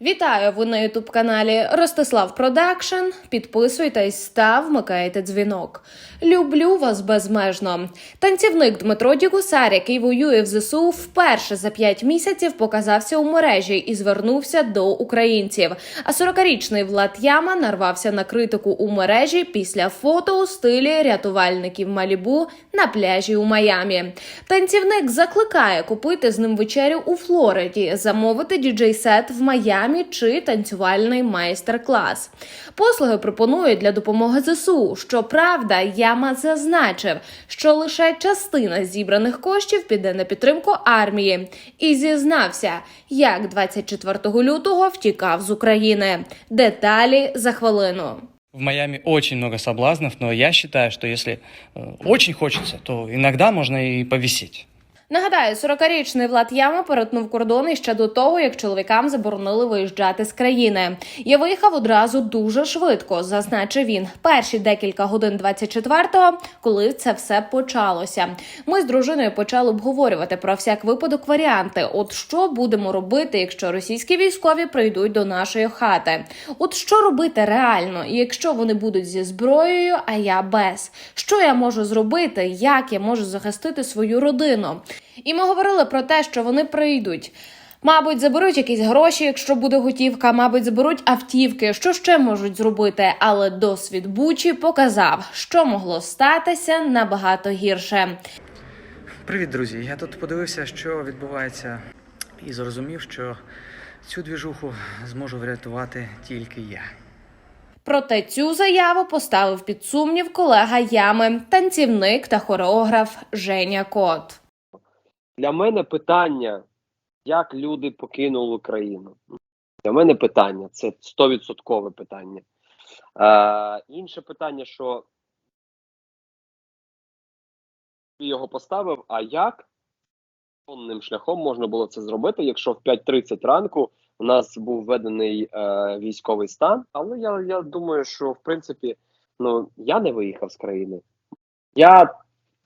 Вітаю! Ви на ютуб каналі Ростислав Продакшн. Підписуйтесь та вмикайте дзвінок. Люблю вас безмежно. Танцівник Дмитро Дігусар, який воює в ЗСУ, вперше за п'ять місяців показався у мережі і звернувся до українців. А 40-річний Влад Яма нарвався на критику у мережі після фото у стилі рятувальників Малібу на пляжі у Майамі. Танцівник закликає купити з ним вечерю у Флориді, замовити діджей-сет в Майамі чи танцювальний майстер-клас. Послуги пропонують для допомоги ЗСУ. Щоправда, Яма зазначив, що лише частина зібраних коштів піде на підтримку армії, і зізнався, як 24 лютого втікав з України. Деталі за хвилину. В Майами очень много соблазнов, но я считаю, что если э, очень хочется, то иногда можно и повисеть. Нагадаю, 40-річний Влад Яма перетнув кордони ще до того, як чоловікам заборонили виїжджати з країни. Я виїхав одразу дуже швидко, зазначив він. Перші декілька годин 24-го, коли це все почалося. Ми з дружиною почали обговорювати про всяк випадок варіанти. От що будемо робити, якщо російські військові прийдуть до нашої хати? От що робити реально, якщо вони будуть зі зброєю, а я без? Що я можу зробити? Як я можу захистити свою родину? І ми говорили про те, що вони прийдуть. Мабуть, заберуть якісь гроші, якщо буде готівка, мабуть, заберуть автівки. Що ще можуть зробити? Але досвід Бучі показав, що могло статися набагато гірше. Привіт, друзі! Я тут подивився, що відбувається, і зрозумів, що цю двіжуху зможу врятувати тільки я. Проте цю заяву поставив під сумнів колега Ями, танцівник та хореограф Женя Кот. Для мене питання, як люди покинули країну. Для мене питання це 100% питання. Е, інше питання, що його поставив, а як законним шляхом можна було це зробити, якщо в 5.30 ранку у нас був введений е, військовий стан. Але я, я думаю, що в принципі ну, я не виїхав з країни. Я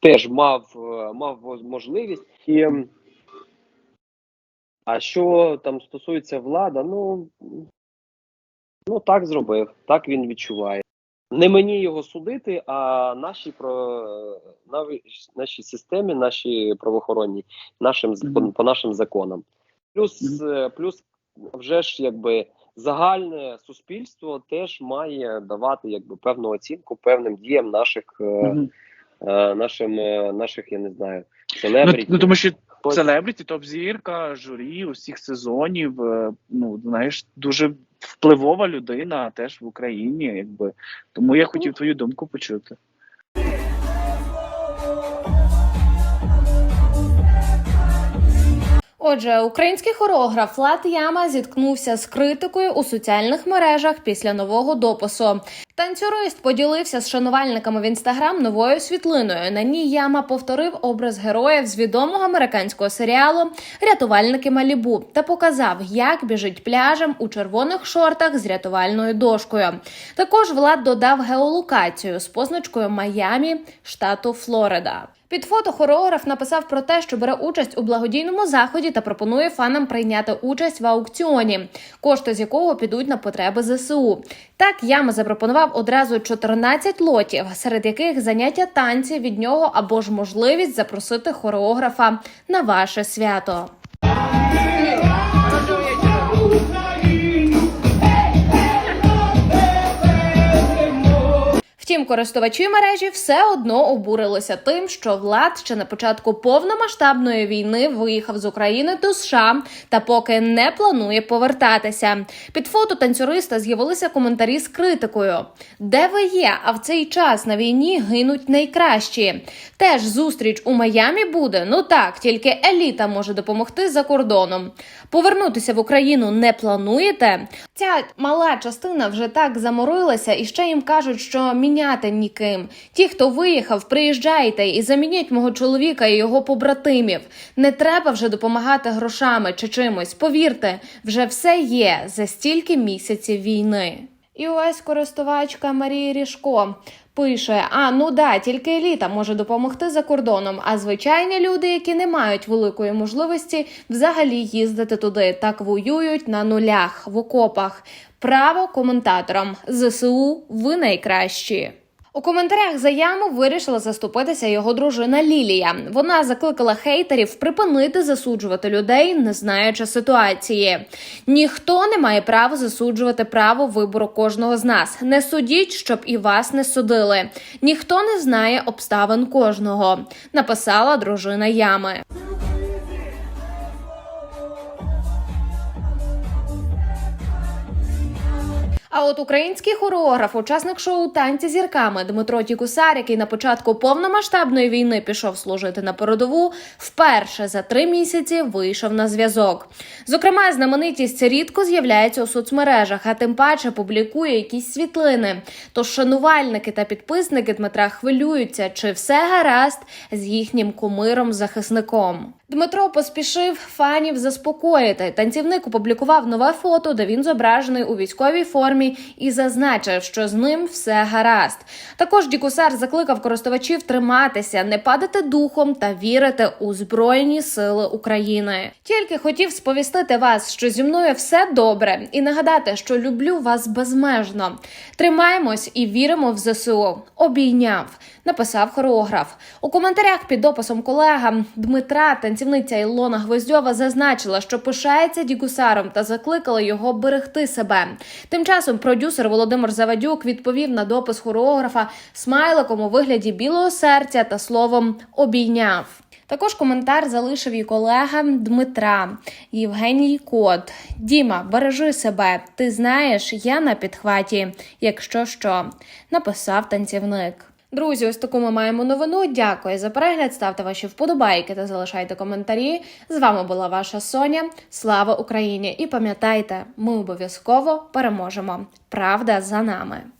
теж мав, е, мав можливість. І, а що там стосується влада, ну, ну так зробив, так він відчуває. Не мені його судити, а нашій про нашій системі, нашій правоохоронній, нашим по, по нашим законам. Плюс, е, плюс вже ж якби загальне суспільство теж має давати якби певну оцінку певним діям наших. е, Мгм. Е, нашим, е, наших, я не знаю, Ну, селебріті. ну тому що селебріті, топ-зірка, журі усіх сезонів. е, Ну знаєш, дуже впливова людина теж в Україні, якби тому я хотів твою думку почути. Отже, український хореограф Влад Яма зіткнувся з критикою у соціальних мережах після нового допису. Танцюрист поділився з шанувальниками в інстаграм новою світлиною. На ній Яма повторив образ героїв з відомого американського серіалу Рятувальники Малібу та показав, як біжить пляжем у червоних шортах з рятувальною дошкою. Також Влад додав геолокацію з позначкою Майамі, штату Флорида. Під фото хореограф написав про те, що бере участь у благодійному заході та пропонує фанам прийняти участь в аукціоні, кошти з якого підуть на потреби ЗСУ. Так Яма запропонував одразу 14 лотів, серед яких заняття танці від нього або ж можливість запросити хореографа на ваше свято. Користувачі мережі все одно обурилися тим, що влад ще на початку повномасштабної війни виїхав з України до США та поки не планує повертатися. Під фото танцюриста з'явилися коментарі з критикою: де ви є? А в цей час на війні гинуть найкращі. Теж зустріч у Майамі буде. Ну так, тільки еліта може допомогти за кордоном. Повернутися в Україну не плануєте? Ця мала частина вже так заморилася, і ще їм кажуть, що міняти ніким. Ті, хто виїхав, приїжджайте і замініть мого чоловіка і його побратимів. Не треба вже допомагати грошами чи чимось. Повірте, вже все є за стільки місяців війни. І ось користувачка Марії Ріжко пише: А ну да, тільки еліта може допомогти за кордоном. А звичайні люди, які не мають великої можливості взагалі їздити туди, так воюють на нулях в окопах. Право коментаторам ЗСУ ви найкращі. У коментарях за яму вирішила заступитися його дружина Лілія. Вона закликала хейтерів припинити засуджувати людей, не знаючи ситуації. Ніхто не має права засуджувати право вибору кожного з нас. Не судіть, щоб і вас не судили. Ніхто не знає обставин кожного. Написала дружина ями. А от український хореограф, учасник шоу танці зірками Дмитро Тікусар, який на початку повномасштабної війни пішов служити на передову, вперше за три місяці вийшов на зв'язок. Зокрема, знаменитість рідко з'являється у соцмережах, а тим паче публікує якісь світлини. Тож шанувальники та підписники Дмитра хвилюються, чи все гаразд з їхнім кумиром-захисником. Дмитро поспішив фанів заспокоїти. Танцівник опублікував нове фото, де він зображений у військовій формі, і зазначив, що з ним все гаразд. Також Дікусар закликав користувачів триматися, не падати духом та вірити у збройні сили України. Тільки хотів сповістити вас, що зі мною все добре, і нагадати, що люблю вас безмежно. Тримаємось і віримо в ЗСУ. Обійняв, написав хореограф. У коментарях під описом колегам Дмитра танцівниця Ілона Гвоздьова зазначила, що пишається Дікусаром та закликала його берегти себе. Тим часом продюсер Володимир Завадюк відповів на допис хореографа смайликом у вигляді білого серця та словом обійняв. Також коментар залишив і колега Дмитра Євгеній Кот. Діма, бережи себе. Ти знаєш, я на підхваті. Якщо що, написав танцівник. Друзі, ось таку ми маємо новину. Дякую за перегляд. Ставте ваші вподобайки та залишайте коментарі. З вами була ваша Соня. Слава Україні! І пам'ятайте, ми обов'язково переможемо. Правда за нами.